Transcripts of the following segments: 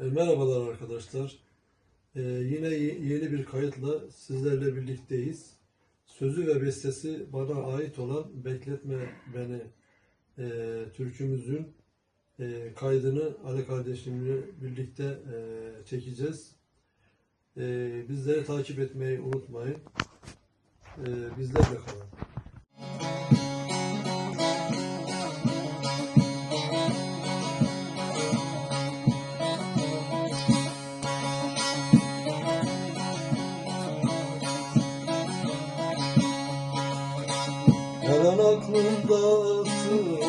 E, Merhabalar arkadaşlar. E, yine ye- yeni bir kayıtla sizlerle birlikteyiz. Sözü ve bestesi bana ait olan Bekletme Beni e, türkümüzün e, kaydını Ali kardeşimle birlikte e, çekeceğiz. E, bizleri takip etmeyi unutmayın. E, bizlerle kalın. aklım dağılsın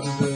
Dios.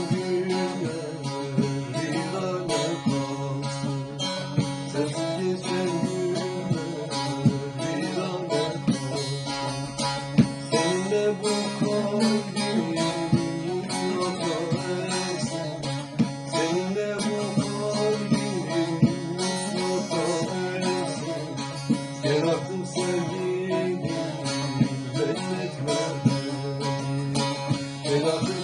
well.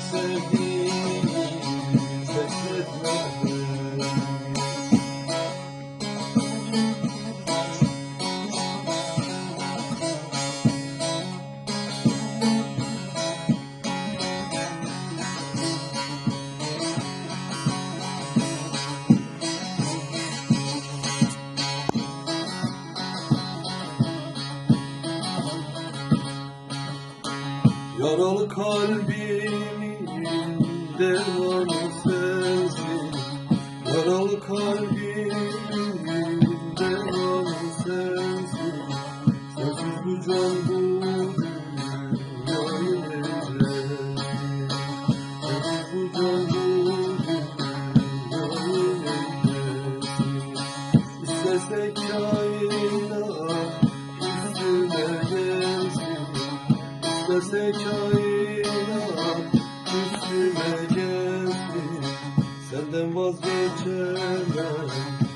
Yaralı kalbimin dermanı sensin Yaralı kalbimin dermanı sensin Sensiz bu can bu İstesek kainat üstüme gelsin. Senden vazgeçemem